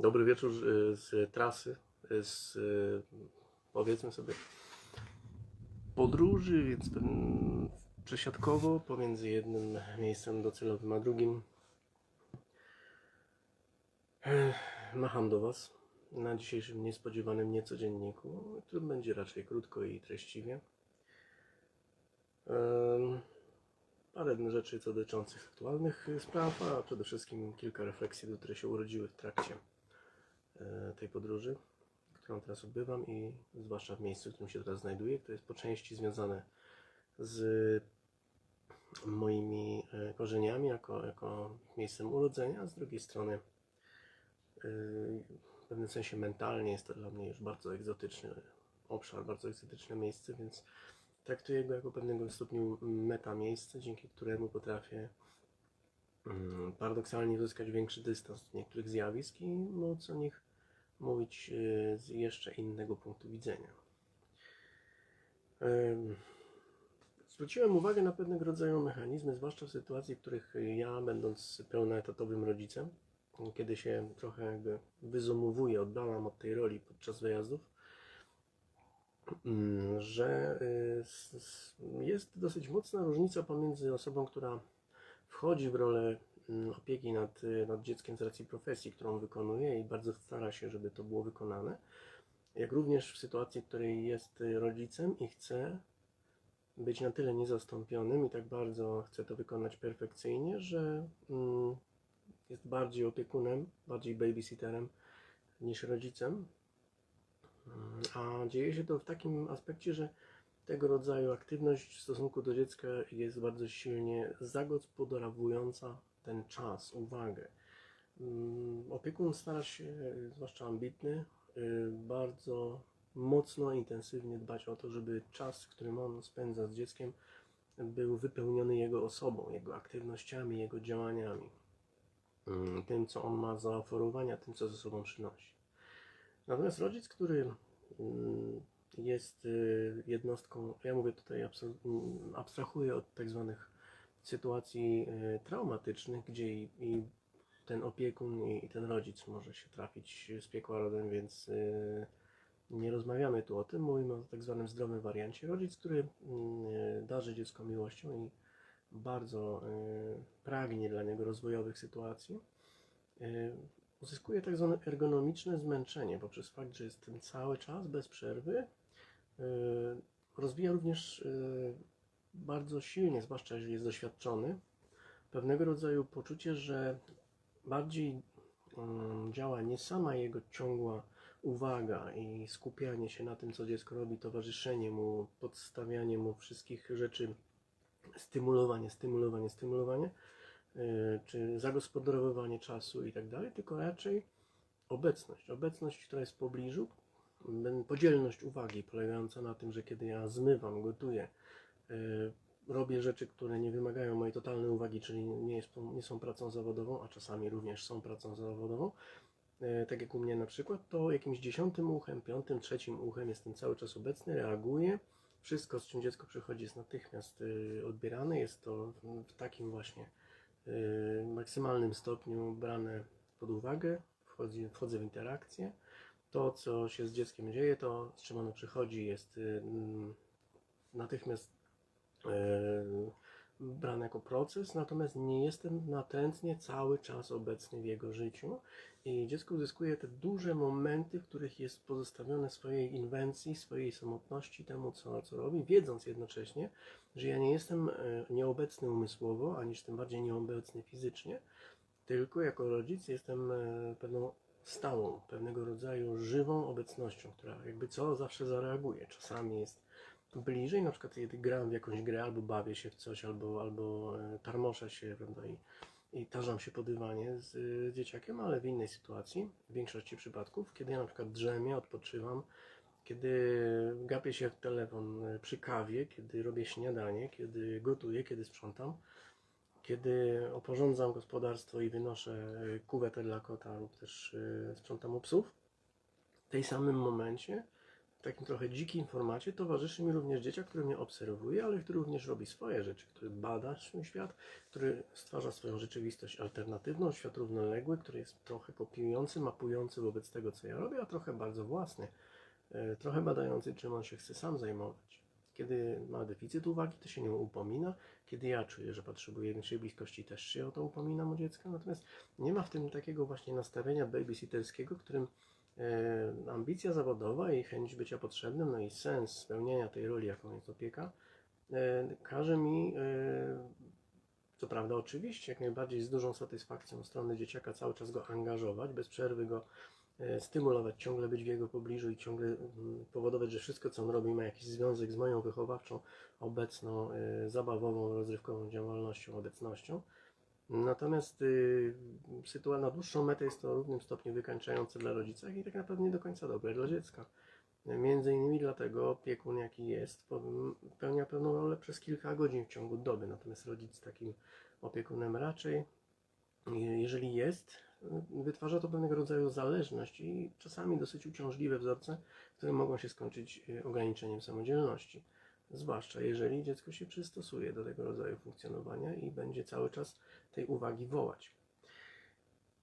Dobry wieczór y, z trasy, y, z y, powiedzmy sobie podróży, więc przesiadkowo pomiędzy jednym miejscem docelowym a drugim. Macham do Was na dzisiejszym niespodziewanym niecodzienniku, który będzie raczej krótko i treściwie. Parę rzeczy dotyczących aktualnych spraw, a przede wszystkim kilka refleksji, które się urodziły w trakcie tej podróży, którą teraz odbywam i zwłaszcza w miejscu, w którym się teraz znajduję, które jest po części związane z moimi e, korzeniami jako, jako miejscem urodzenia, a z drugiej strony e, w pewnym sensie mentalnie jest to dla mnie już bardzo egzotyczny obszar, bardzo egzotyczne miejsce, więc traktuję go jako pewnego stopniu meta miejsce, dzięki któremu potrafię mm, paradoksalnie uzyskać większy dystans do niektórych zjawisk i móc o nich mówić e, z jeszcze innego punktu widzenia. Em, Zwróciłem uwagę na pewnego rodzaju mechanizmy, zwłaszcza w sytuacji, w których ja, będąc pełnoetatowym rodzicem, kiedy się trochę jakby wyzumowuję, oddalam od tej roli podczas wyjazdów, mm, że s- jest dosyć mocna różnica pomiędzy osobą, która wchodzi w rolę opieki nad, y, nad dzieckiem z racji profesji, którą wykonuje i bardzo stara się, żeby to było wykonane, jak również w sytuacji, w której jest y, rodzicem i chce być na tyle niezastąpionym i tak bardzo chce to wykonać perfekcyjnie, że mm, jest bardziej opiekunem, bardziej babysitterem niż rodzicem. Mm, A dzieje się to w takim aspekcie, że tego rodzaju aktywność w stosunku do dziecka jest bardzo silnie zagospodarowująca ten czas, uwagę. Mm, Opiekun stara się, zwłaszcza ambitny, y, bardzo mocno, intensywnie dbać o to, żeby czas, którym on spędza z dzieckiem, był wypełniony jego osobą, jego aktywnościami, jego działaniami, mm, tym, co on ma zaoferowania, tym, co ze sobą przynosi. Natomiast rodzic, który mm, jest y, jednostką, ja mówię tutaj, abstrahuję od tak zwanych sytuacji y, traumatycznych, gdzie i, i ten opiekun i, i ten rodzic może się trafić z piekła rodem, więc y, nie rozmawiamy tu o tym, mówimy o tak zwanym zdrowym wariancie. Rodzic, który mm, darzy dziecko miłością i bardzo pragnie dla niego rozwojowych sytuacji, uzyskuje tak zwane ergonomiczne zmęczenie poprzez fakt, że jest tym cały czas bez przerwy. Rozwija również bardzo silnie, zwłaszcza jeżeli jest doświadczony, pewnego rodzaju poczucie, że bardziej mm, działa nie sama jego ciągła uwaga i skupianie się na tym, co dziecko robi, towarzyszenie mu, podstawianie mu wszystkich rzeczy, stymulowanie, stymulowanie, stymulowanie, yy, czy zagospodarowywanie czasu i tak dalej, tylko raczej obecność. Obecność, która jest w pobliżu, podzielność uwagi polegająca na tym, że kiedy ja zmywam, gotuję, robię rzeczy, które nie wymagają mojej totalnej uwagi, czyli nie, jest, nie są pracą zawodową, a czasami również są pracą zawodową, e, tak jak u mnie na przykład, to jakimś dziesiątym uchem, piątym, trzecim uchem jestem cały czas obecny, reaguję. Wszystko, z czym dziecko przychodzi, jest natychmiast y, odbierane. Jest to w- takim właśnie y, maksymalnym stopniu brane pod uwagę. Wchodzi, wchodzę w interakcję. To, co się z dzieckiem dzieje, to z czym ono przychodzi, jest y, natychmiast e, brane jako proces, natomiast nie jestem natrętnie cały czas obecny w jego życiu i dziecko uzyskuje te duże momenty, w których jest pozostawione swojej inwencji, swojej samotności temu, co, co robi, wiedząc jednocześnie, że ja nie jestem e, nieobecny umysłowo, ani tym bardziej nieobecny fizycznie, tylko jako rodzic jestem e, pewną stałą, pewnego rodzaju żywą obecnością, która jakby co zawsze zareaguje. Czasami jest bliżej, na przykład kiedy gram w jakąś grę, albo bawię się w coś, albo, albo e, tarmoszę się, prawda, i, i tarzam się po dywanie z y, dzieciakiem, ale w innej sytuacji, w większości przypadków, kiedy ja na przykład drzemię, odpoczywam, kiedy gapię się w telefon y, przy kawie, kiedy robię śniadanie, kiedy gotuję, kiedy sprzątam, kiedy oporządzam gospodarstwo i wynoszę kuwetę dla kota lub też sprzątam u psów, w tej samym momencie w takim trochę dzikim formacie towarzyszy mi również dzieciak, który mnie obserwuje, ale który również robi swoje rzeczy, który bada swój świat, który stwarza swoją rzeczywistość alternatywną, świat równoległy, który jest trochę kopiujący, mapujący wobec tego, co ja robię, a trochę bardzo własny, e, trochę badający, czym on się chce sam zajmować. Kiedy ma deficyt uwagi, to się nią upomina. Kiedy ja czuję, że potrzebuję większej bliskości, też się o to upominam u dziecka. Natomiast nie ma w tym takiego właśnie nastawienia babysitterskiego, którym ambicja zawodowa i chęć bycia potrzebnym, no i sens spełnienia tej roli, jaką jest opieka, e, każe mi, e, co prawda oczywiście, jak najbardziej z dużą satysfakcją strony dzieciaka cały czas go angażować, bez przerwy go e, stymulować, ciągle być w jego pobliżu i ciągle mm, powodować, że wszystko, co on robi, ma jakiś związek z moją wychowawczą, obecną, e, zabawową, rozrywkową działalnością, obecnością. Natomiast y, sytuacja na dłuższą metę jest to w równym stopniu wykańczające dla rodzica i tak naprawdę nie do końca dobre dla dziecka. Między innymi dlatego opiekun, jaki jest, pełnia pewną rolę przez kilka godzin w ciągu doby, natomiast rodzic takim opiekunem raczej, je- jeżeli jest, wytwarza to pewnego rodzaju zależność i czasami dosyć uciążliwe wzorce, które mogą się skończyć y, ograniczeniem samodzielności. Zwłaszcza jeżeli dziecko się przystosuje do tego rodzaju funkcjonowania i będzie cały czas tej uwagi wołać.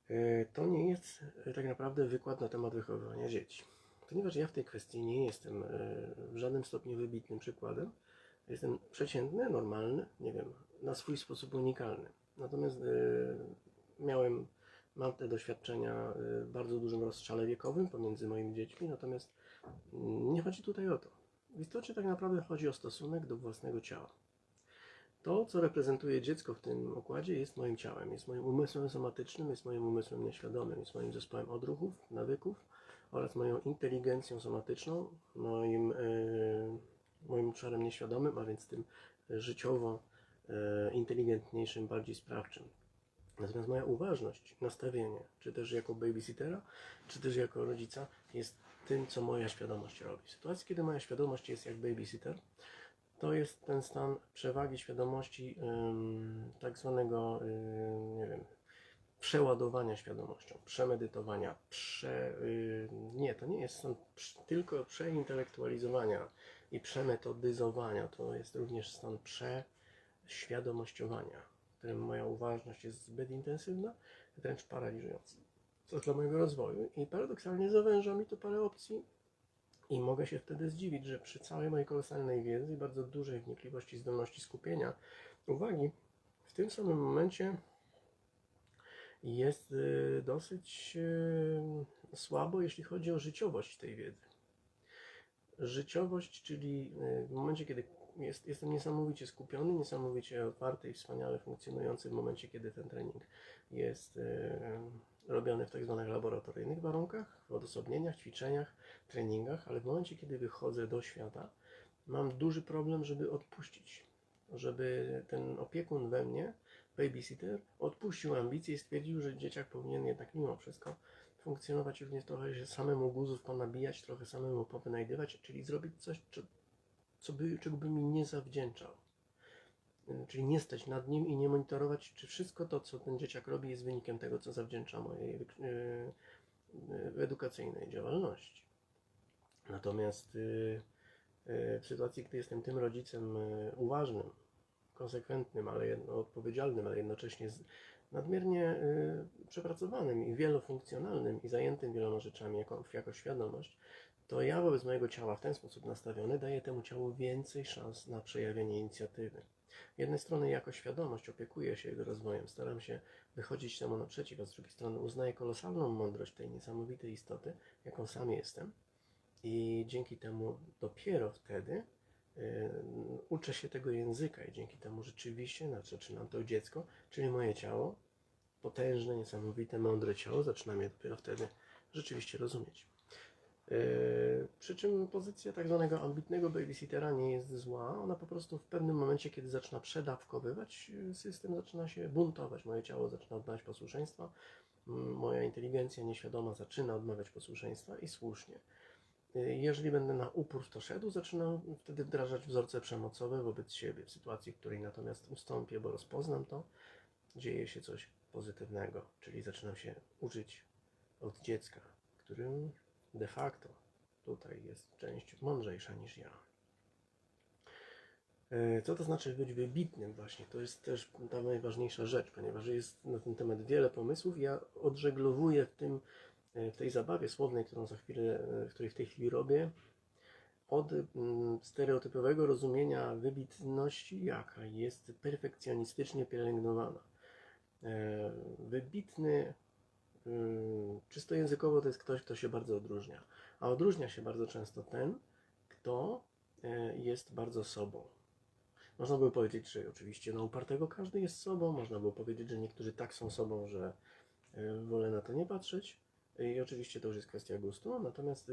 E, To nie jest e, tak naprawdę wykład na temat wychowywania dzieci. Ponieważ ja w tej kwestii nie jestem e, w żadnym stopniu wybitnym przykładem, jestem przeciętny, normalny, nie wiem, na swój sposób unikalny. Natomiast miałem, mam te doświadczenia w bardzo dużym rozstrzale wiekowym pomiędzy moimi dziećmi, natomiast mm, nie chodzi tutaj o to. W istocie tak naprawdę chodzi o stosunek do własnego ciała. To, co reprezentuje dziecko w tym układzie, jest moim ciałem, jest moim umysłem somatycznym, jest moim umysłem nieświadomym, jest moim zespołem odruchów, nawyków oraz moją inteligencją somatyczną, moim, e, moim obszarem nieświadomym, a więc tym życiowo e, inteligentniejszym, bardziej sprawczym. Natomiast moja uważność, nastawienie, czy też jako babysittera, czy też jako rodzica, jest tym, co moja świadomość robi. W sytuacji, kiedy moja świadomość jest jak babysitter, to jest ten stan przewagi świadomości, tak zwanego, nie wiem, przeładowania świadomością, przemedytowania, prze, nie, to nie jest stan tylko przeintelektualizowania i przemetodyzowania, to jest również stan przeświadomościowania, w którym moja uważność jest zbyt intensywna, wręcz paraliżująca. Co dla mojego rozwoju i paradoksalnie zawęża mi to parę opcji i mogę się wtedy zdziwić, że przy całej mojej kolosalnej wiedzy i bardzo dużej wnikliwości, zdolności skupienia uwagi, w tym samym momencie jest y, dosyć y, słabo, jeśli chodzi o życiowość tej wiedzy. Życiowość, czyli y, w momencie, kiedy jest, jestem niesamowicie skupiony, niesamowicie otwarty i wspaniale funkcjonujący w momencie, kiedy ten trening jest robiony w tak zwanych laboratoryjnych warunkach, w odosobnieniach, ćwiczeniach, treningach, ale w momencie, kiedy wychodzę do świata, mam duży problem, żeby odpuścić. Żeby ten opiekun we mnie, babysitter, odpuścił ambicje i stwierdził, że dzieciak powinien jednak mimo wszystko funkcjonować również trochę się samemu guzów ponabijać, trochę samemu powynajdywać, czyli zrobić coś, co, co by, czego by mi nie zawdzięczał. Y, Czyli nie stać nad nim i nie monitorować, czy wszystko to, co ten dzieciak robi, jest wynikiem tego, co zawdzięcza mojej y, y, edukacyjnej działalności. Natomiast w sytuacji, gdy jestem tym rodzicem uważnym, konsekwentnym, ale jedno, odpowiedzialnym, ale jednocześnie nadmiernie przepracowanym i wielofunkcjonalnym i zajętym wieloma rzeczami jako, jako świadomość, to ja wobec mojego ciała w ten sposób nastawiony daję temu ciału więcej szans na przejawienie inicjatywy. Z jednej strony jako świadomość opiekuję się jego rozwojem, staram się wychodzić temu naprzeciw, a z drugiej strony uznaję kolosalną mądrość tej niesamowitej istoty, jaką sam jestem. I dzięki temu dopiero wtedy y, uczę się tego języka i dzięki temu rzeczywiście znaczy, zaczynam to dziecko, czyli moje ciało, potężne, niesamowite, mądre ciało, zaczynam je dopiero wtedy rzeczywiście rozumieć. Yy, Przy czym pozycja tak zwanego ambitnego babysittera nie jest zła. Ona po prostu w pewnym momencie, kiedy zaczyna przedawkowywać, yy, system zaczyna się buntować. Moje ciało zaczyna odmawiać posłuszeństwa, moja inteligencja nieświadoma zaczyna odmawiać posłuszeństwa i słusznie. Yy, Jeżeli będę na upór w to szedł, zaczynam wtedy wdrażać wzorce przemocowe wobec siebie. W sytuacji, w której natomiast ustąpię, bo rozpoznam to, dzieje się coś pozytywnego, czyli zaczynam się uczyć od dziecka, którym de facto tutaj jest część mądrzejsza niż ja. E, Co to znaczy być wybitnym właśnie? To jest też ta najważniejsza rzecz, ponieważ jest na ten temat wiele pomysłów. Ja odżeglowuję w, tym, e, w tej zabawie słownej, którą za chwilę, e, której w tej chwili robię, od mm, stereotypowego rozumienia wybitności, jaka jest perfekcjonistycznie pielęgnowana. Wybitny, czysto językowo, to jest ktoś, kto się bardzo odróżnia. A odróżnia się bardzo często ten, kto e, jest bardzo sobą. Można by powiedzieć, że oczywiście na upartego każdy jest sobą. Można by powiedzieć, że niektórzy tak są sobą, że e, wolę na to nie patrzeć. I oczywiście to już jest kwestia gustu. Natomiast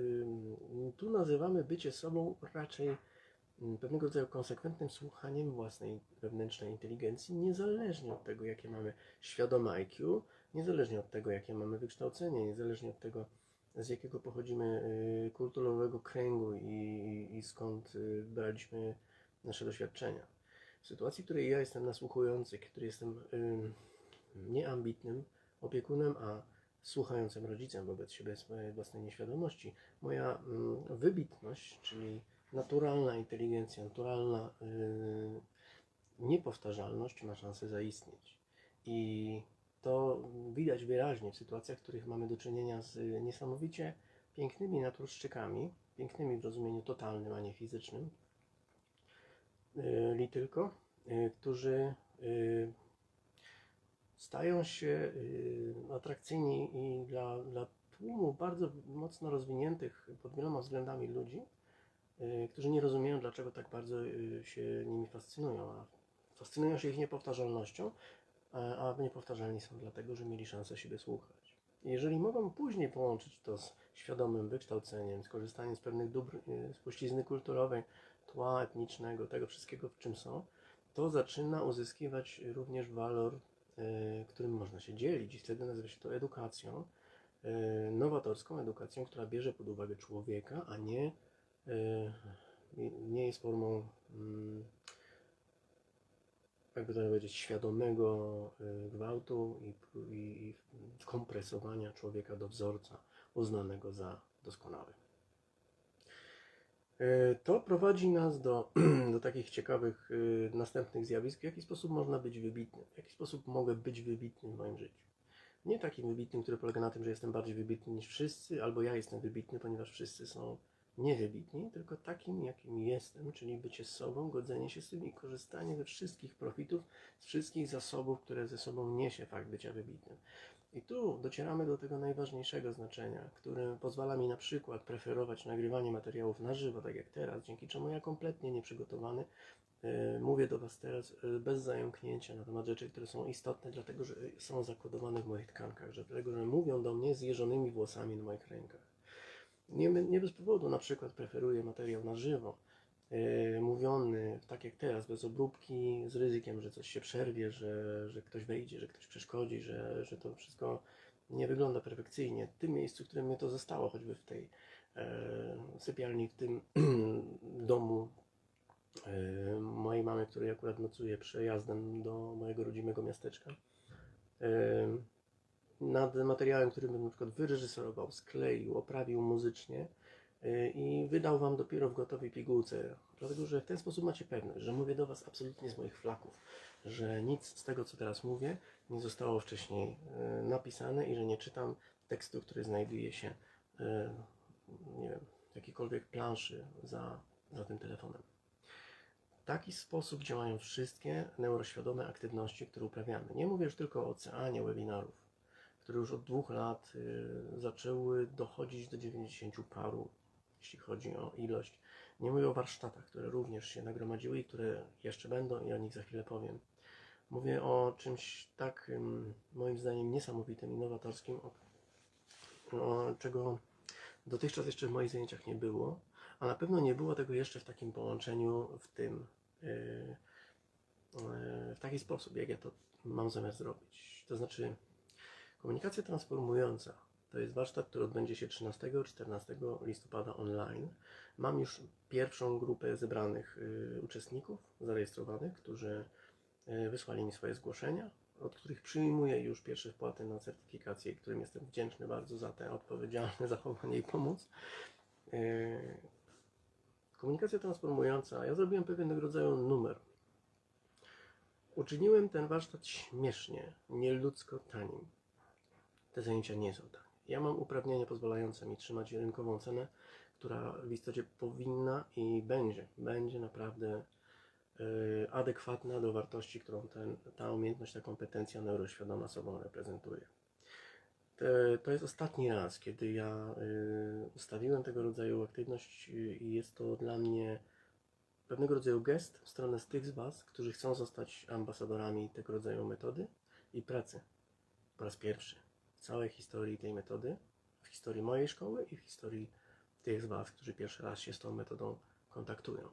tu nazywamy bycie sobą raczej ym, pewnego rodzaju konsekwentnym słuchaniem własnej wewnętrznej inteligencji, niezależnie od tego, jakie mamy świadome IQ, niezależnie od tego, jakie mamy wykształcenie, niezależnie od tego, z jakiego pochodzimy y, kulturowego kręgu i, i skąd y, braliśmy nasze doświadczenia. W sytuacji, w której ja jestem nasłuchujący, który jestem ym, nieambitnym opiekunem, a słuchającym rodzicem wobec siebie swojej własnej nieświadomości, moja wybitność, czyli naturalna inteligencja, naturalna yy, niepowtarzalność ma szansę zaistnieć. I to widać wyraźnie w sytuacjach, w których mamy do czynienia z y, niesamowicie pięknymi naturszczykami, pięknymi w rozumieniu totalnym, a nie fizycznym, li tylko, y, którzy y, stają się y, atrakcyjni i dla, dla tłumu bardzo mocno rozwiniętych pod wieloma względami ludzi, y, którzy nie rozumieją, dlaczego tak bardzo y, się nimi fascynują, a fascynują się ich niepowtarzalnością, a, niepowtarzalni są dlatego, że mieli szansę siebie słuchać. Jeżeli mogą później połączyć to z świadomym wykształceniem, skorzystaniem z pewnych dóbr, y, spuścizny kulturowej, tła etnicznego, tego wszystkiego, w czym są, to zaczyna uzyskiwać również walor, y, którym można się dzielić i wtedy nazywa się to edukacją, y, nowatorską edukacją, która bierze pod uwagę człowieka, a nie, nie jest formą, mm, jakby to powiedzieć, świadomego y, gwałtu i, i, i kompresowania człowieka do wzorca uznanego za doskonały. E, To prowadzi nas do, do takich ciekawych y, następnych zjawisk, w jaki sposób można być wybitnym, w jaki sposób mogę być wybitnym w moim życiu. Nie takim wybitnym, który polega na tym, że jestem bardziej wybitny niż wszyscy, albo ja jestem wybitny, ponieważ wszyscy są niewybitni, tylko takim, jakim jestem, czyli bycie sobą, godzenie się z tym i korzystanie ze wszystkich profitów, z wszystkich zasobów, które ze sobą niesie fakt bycia wybitnym. I tu docieramy do tego najważniejszego znaczenia, które pozwala mi na przykład preferować nagrywanie materiałów na żywo, tak jak teraz, dzięki czemu ja kompletnie nieprzygotowany e, mówię do Was teraz e, bez zająknięcia na temat rzeczy, które są istotne, dlatego że są zakodowane w moich tkankach, że dlatego że mówią do mnie z jeżonymi włosami na moich rękach. Nie, nie bez powodu na przykład preferuję materiał na żywo, e, mówiony tak jak teraz, bez obróbki, z ryzykiem, że coś się przerwie, że, że ktoś wejdzie, że ktoś przeszkodzi, że, że to wszystko nie wygląda perfekcyjnie. W tym miejscu, w którym mnie to zostało, choćby w tej e, sypialni, w tym domu e, mojej mamy, której akurat nocuję przejazdem do mojego rodzimego miasteczka. Nad materiałem, który bym na przykład wyreżyserował, skleił, oprawił muzycznie yy, i wydał Wam dopiero w gotowej pigułce. Dlatego, że w ten sposób macie pewność, że mówię do Was absolutnie z moich flaków, że nic z tego, co teraz mówię, nie zostało wcześniej yy, napisane i że nie czytam tekstu, który znajduje się, yy, nie wiem, jakiejkolwiek planszy za, za tym telefonem. W taki sposób działają wszystkie neuroświadome aktywności, które uprawiamy. Nie mówię już tylko o oceanie webinarów które już od dwóch lat y, zaczęły dochodzić do 90 paru, jeśli chodzi o ilość. Nie mówię o warsztatach, które również się nagromadziły i które jeszcze będą i o nich za chwilę powiem. Mówię o czymś tak moim zdaniem niesamowitym i nowatorskim, o, o, czego dotychczas jeszcze w moich zajęciach nie było, a na pewno nie było tego jeszcze w takim połączeniu, w tym, yy, yy, w taki sposób, jak ja to mam zamiar zrobić. To znaczy, Komunikacja transformująca to jest warsztat, który odbędzie się 13-14 listopada online. Mam już pierwszą grupę zebranych y, uczestników zarejestrowanych, którzy y, wysłali mi swoje zgłoszenia, od których przyjmuję już pierwsze wpłaty na certyfikację, którym jestem wdzięczny bardzo za te odpowiedzialne zachowanie i pomoc. Yy, Komunikacja transformująca. Ja zrobiłem pewnego rodzaju numer. Uczyniłem ten warsztat śmiesznie, nieludzko tanim. Te zajęcia nie są tanie. Ja mam uprawnienia pozwalające mi trzymać rynkową cenę, która w istocie powinna i będzie, będzie naprawdę y, adekwatna do wartości, którą ten, ta umiejętność, ta kompetencja neuroświadoma sobą reprezentuje. Te, to jest ostatni raz, kiedy ja y, ustawiłem tego rodzaju aktywność y, i jest to dla mnie pewnego rodzaju gest w stronę z tych z Was, którzy chcą zostać ambasadorami tego rodzaju metody i pracy. Po raz pierwszy całej historii tej metody, w historii mojej szkoły i w historii tych z Was, którzy pierwszy raz się z tą metodą kontaktują.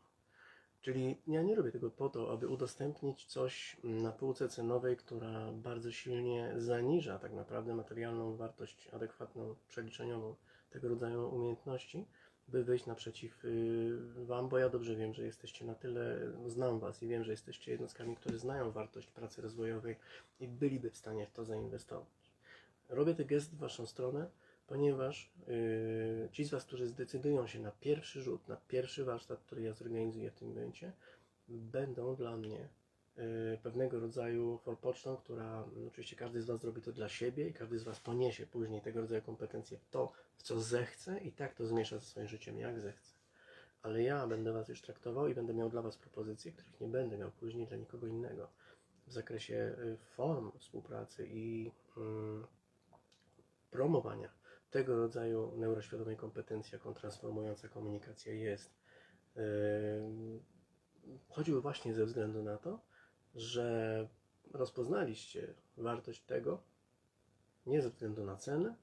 Czyli ja nie robię tego po to, aby udostępnić coś na półce cenowej, która bardzo silnie zaniża tak naprawdę materialną wartość adekwatną, przeliczeniową tego rodzaju umiejętności, by wyjść naprzeciw y, Wam, bo ja dobrze wiem, że jesteście na tyle, znam Was i wiem, że jesteście jednostkami, które znają wartość pracy rozwojowej i byliby w stanie w to zainwestować. Robię ten gest w Waszą stronę, ponieważ yy, ci z Was, którzy zdecydują się na pierwszy rzut, na pierwszy warsztat, który ja zorganizuję w tym momencie, będą dla mnie yy, pewnego rodzaju forpocztą, która mm, oczywiście każdy z Was zrobi to dla siebie i każdy z Was poniesie później tego rodzaju kompetencje w to, w co zechce i tak to zmiesza ze swoim życiem, jak zechce. Ale ja będę Was już traktował i będę miał dla Was propozycje, których nie będę miał później dla nikogo innego w zakresie y, form współpracy i mm, promowania tego rodzaju neuroświadomej kompetencji, jaką transformująca komunikacja jest. Yy, choćby właśnie ze względu na to, że rozpoznaliście wartość tego nie ze względu na cenę,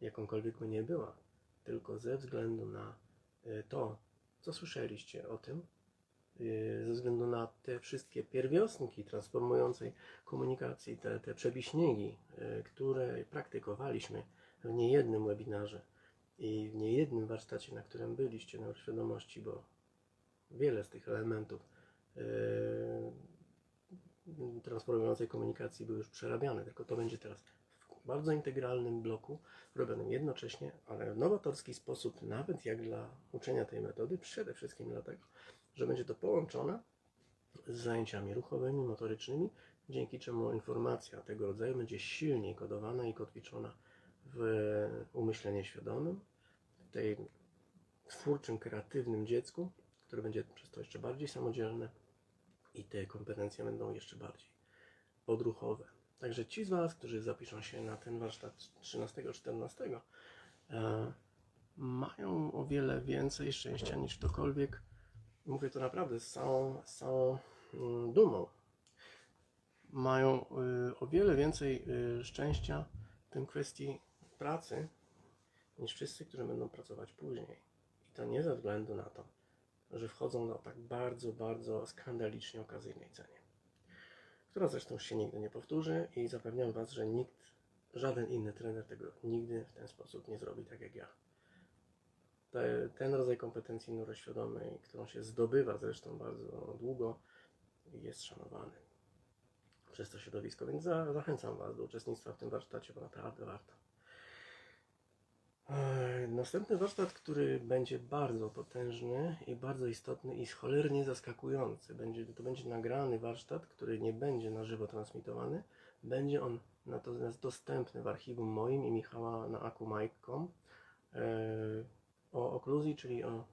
jakąkolwiek by nie była, tylko ze względu na yy, to, co słyszeliście o tym, ze względu na te wszystkie pierwiostniki transformującej komunikacji, te, te przebiśniegi, yy, które praktykowaliśmy w niejednym webinarze i w niejednym warsztacie, na którym byliście na świadomości, bo wiele z tych elementów yy, transformującej komunikacji były już przerabiane, tylko to będzie teraz w bardzo integralnym bloku, robionym jednocześnie, ale w nowatorski sposób, nawet jak dla uczenia tej metody, przede wszystkim dlatego, że będzie to połączone z zajęciami ruchowymi, motorycznymi, dzięki czemu informacja tego rodzaju będzie silniej kodowana i kotwiczona w umyśleniu świadomym, w tej twórczym, kreatywnym dziecku, które będzie przez to jeszcze bardziej samodzielne i te kompetencje będą jeszcze bardziej odruchowe. Także ci z Was, którzy zapiszą się na ten warsztat 13-14, e, mają o wiele więcej szczęścia niż ktokolwiek. Mówię to naprawdę z całą, z całą mm, dumą. Mają y, o wiele więcej y, szczęścia w tym kwestii pracy niż wszyscy, którzy będą pracować później. I to nie ze względu na to, że wchodzą na tak bardzo, bardzo skandalicznie okazyjnej cenie, która zresztą się nigdy nie powtórzy i zapewniam Was, że nikt, żaden inny trener tego nigdy w ten sposób nie zrobi tak jak ja. Te, ten rodzaj kompetencji neuroświadomej, którą się zdobywa zresztą bardzo długo, jest szanowany przez to środowisko, więc za, zachęcam Was do uczestnictwa w tym warsztacie, bo naprawdę warto. Następny warsztat, który będzie bardzo potężny i bardzo istotny i cholernie zaskakujący. Będzie, to będzie nagrany warsztat, który nie będzie na żywo transmitowany. Będzie on natomiast dostępny w archiwum moim i Michała na akumike.com eee, o okluzji, czyli o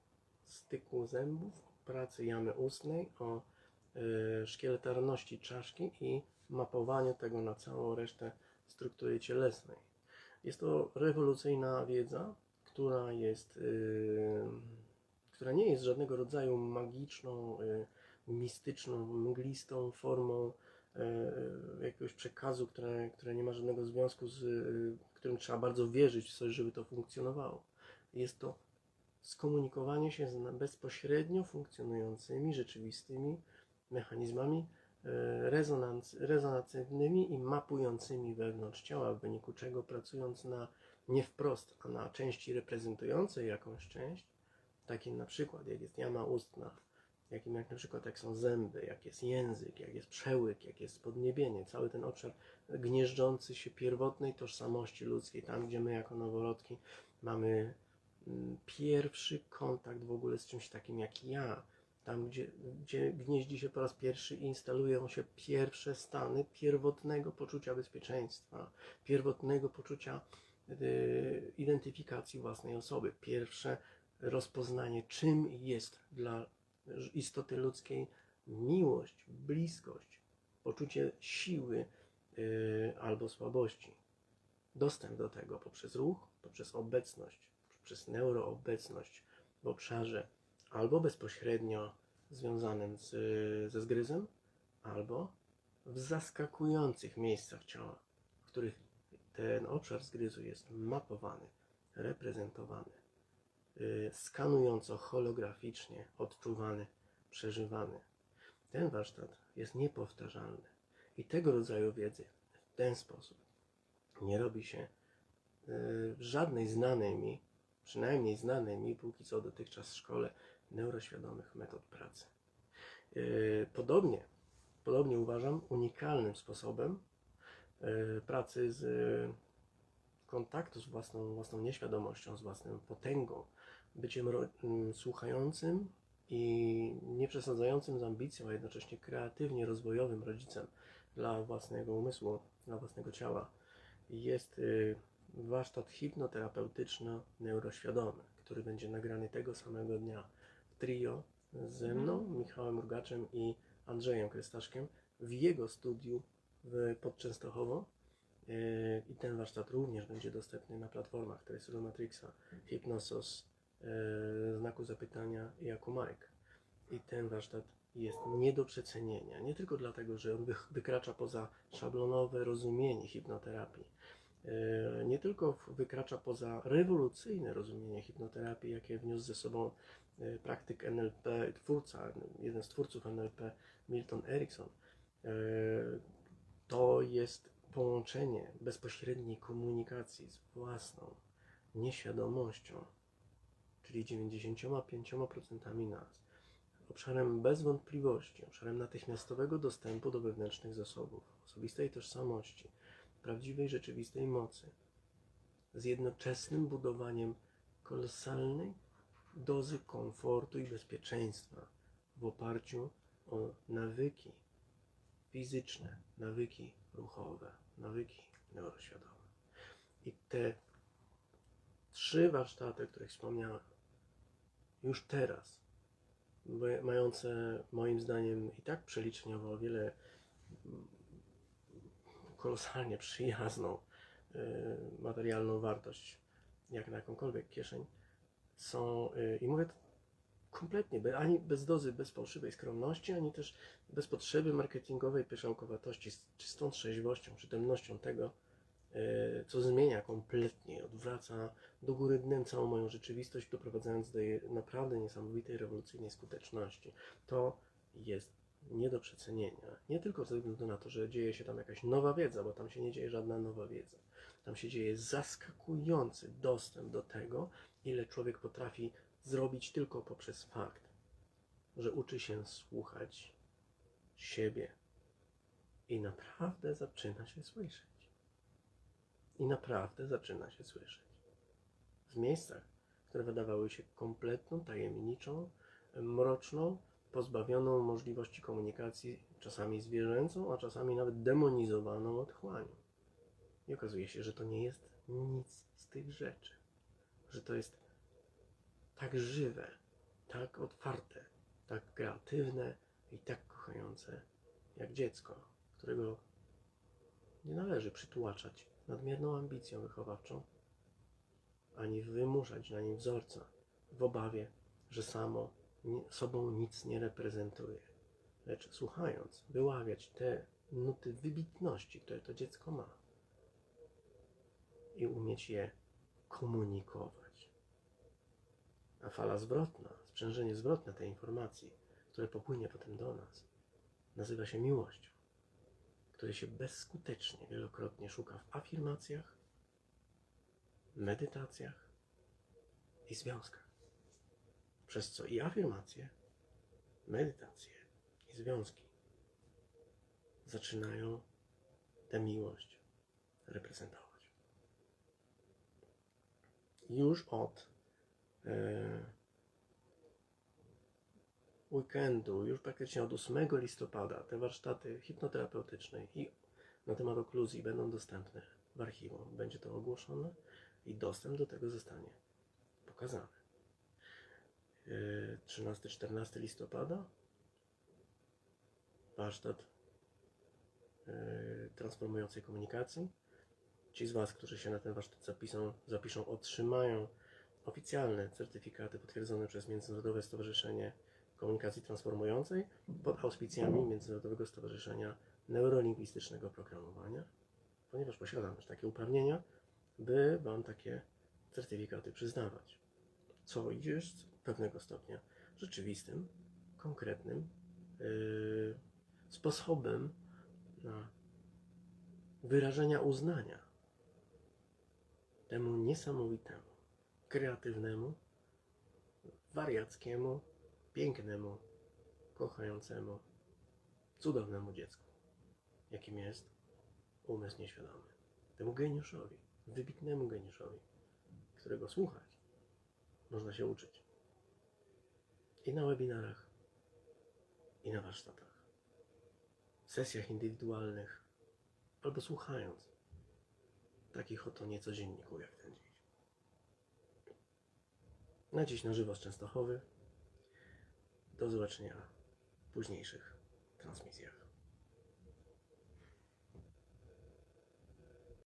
styku zębów, pracy jamy ustnej, o e, szkieletarności czaszki i mapowaniu tego na całą resztę struktury cielesnej. Jest to rewolucyjna wiedza, która jest, yy, która nie jest żadnego rodzaju magiczną, yy, mistyczną, mglistą formą jakiegoś przekazu, które, które nie ma żadnego związku z, którym trzeba bardzo wierzyć w coś, żeby to funkcjonowało. Jest to skomunikowanie się z bezpośrednio funkcjonującymi, rzeczywistymi mechanizmami e, rezonanc, rezonacyjnymi i mapującymi wewnątrz ciała, w wyniku czego pracując na nie wprost, a na części reprezentującej jakąś część, takim na przykład jak jest jama ustna, jakim jak na przykład jak są zęby, jak jest język, jak jest przełyk, jak jest podniebienie, cały ten obszar gnieżdżący się pierwotnej tożsamości ludzkiej, tam gdzie my jako noworodki mamy pierwszy kontakt w ogóle z czymś takim jak ja. Tam, gdzie, gdzie gnieździ się po raz pierwszy i instalują się pierwsze stany pierwotnego poczucia bezpieczeństwa, pierwotnego poczucia y, identyfikacji własnej osoby, pierwsze rozpoznanie, czym jest dla istoty ludzkiej miłość, bliskość, poczucie siły y, albo słabości. Dostęp do tego poprzez ruch, poprzez obecność, poprzez neuroobecność w obszarze albo bezpośrednio związanym z, ze zgryzem, albo w zaskakujących miejscach ciała, w których ten obszar zgryzu jest mapowany, reprezentowany, y, skanująco, holograficznie odczuwany, przeżywany. Ten warsztat jest niepowtarzalny i tego rodzaju wiedzy w ten sposób nie robi się y, w żadnej znanej mi, przynajmniej znanej mi póki co dotychczas szkole neuroświadomych metod pracy. Yy, Podobnie, podobnie uważam, unikalnym sposobem yy, pracy z yy, kontaktu z własną, własną nieświadomością, z własną potęgą, byciem słuchającym i nie przesadzającym z ambicją, a jednocześnie kreatywnie rozwojowym rodzicem dla własnego umysłu, dla własnego ciała, jest warsztat hipnoterapeutyczno-neuroświadomy, który będzie nagrany tego samego dnia w trio ze mną, Michałem Rugaczem i Andrzejem Krystaszkiem w jego studiu w Podczęstochowo. Yy, I ten warsztat również będzie dostępny na platformach Tresury Matrixa, Hypnosos, yy, Znaku Zapytania i Akumarek. I ten warsztat jest nie do przecenienia. Nie tylko dlatego, że on wy- wykracza poza szablonowe rozumienie hipnoterapii. Yy, Nie tylko wykracza poza rewolucyjne rozumienie hipnoterapii, jakie wniósł ze sobą yy, praktyk NLP, twórca, jeden z twórców NLP, Milton Erickson. Yy, To jest połączenie bezpośredniej komunikacji z własną nieświadomością, czyli 95% nas, obszarem bez wątpliwości, obszarem natychmiastowego dostępu do wewnętrznych zasobów, osobistej tożsamości, prawdziwej, rzeczywistej mocy, z jednoczesnym budowaniem kolosalnej dozy komfortu i bezpieczeństwa w oparciu o nawyki fizyczne, nawyki ruchowe, nawyki neuroświadome. I te trzy warsztaty, o których wspomniałem, już teraz, mające moim zdaniem i tak przeliczniowo o wiele kolosalnie przyjazną y, materialną wartość, jak na jakąkolwiek kieszeń, są, y, i mówię to kompletnie, ani bez dozy, bez fałszywej skromności, ani też bez potrzeby marketingowej pyszałkowatości, z czystą trzeźwością, przytomnością tego, y, co zmienia kompletnie, odwraca do góry dnem całą moją rzeczywistość, doprowadzając do jej naprawdę niesamowitej, rewolucyjnej skuteczności. To jest nie do przecenienia. Nie tylko ze względu na to, że dzieje się tam jakaś nowa wiedza, bo tam się nie dzieje żadna nowa wiedza. Tam się dzieje zaskakujący dostęp do tego, ile człowiek potrafi zrobić tylko poprzez fakt, że uczy się słuchać siebie i naprawdę zaczyna się słyszeć. I naprawdę zaczyna się słyszeć. W miejscach, które wydawały się kompletną, tajemniczą, mroczną, pozbawioną możliwości komunikacji, czasami zwierzęcą, a czasami nawet demonizowaną otchłanią. I okazuje się, że to nie jest nic z tych rzeczy. Że to jest tak żywe, tak otwarte, tak kreatywne i tak kochające jak dziecko, którego nie należy przytłaczać nadmierną ambicją wychowawczą, ani wymuszać na nim wzorca w obawie, że samo sobą nic nie reprezentuje, lecz słuchając, wyławiać te nuty wybitności, które to dziecko ma i umieć je komunikować. A fala zwrotna, sprzężenie zwrotne tej informacji, które popłynie potem do nas, nazywa się miłością, której się bezskutecznie wielokrotnie szuka w afirmacjach, medytacjach i związkach. Przez co i afirmacje, medytacje i związki zaczynają tę miłość reprezentować. Już od e, weekendu, już praktycznie od 8 listopada, te warsztaty hipnoterapeutyczne i na temat okluzji będą dostępne w archiwum. Będzie to ogłoszone i dostęp do tego zostanie pokazany. E, 13-14 listopada warsztat e, transformującej komunikacji. Ci z Was, którzy się na ten warsztat zapiszą, otrzymają oficjalne certyfikaty potwierdzone przez Międzynarodowe Stowarzyszenie Komunikacji Transformującej pod auspicjami Międzynarodowego Stowarzyszenia Neurolingwistycznego Programowania, ponieważ posiadam już takie uprawnienia, by Wam takie certyfikaty przyznawać. Co jest pewnego stopnia rzeczywistym, konkretnym yy, sposobem wyrażenia uznania temu niesamowitemu, kreatywnemu, wariackiemu, pięknemu, kochającemu, cudownemu dziecku, jakim jest umysł nieświadomy. Temu geniuszowi, wybitnemu geniuszowi, którego słuchać można się uczyć. I na webinarach, i na warsztatach, sesjach indywidualnych, albo słuchając takich oto nieco dzienników jak ten dziś. Na dziś na żywo z Częstochowy. Do zobaczenia w późniejszych transmisjach.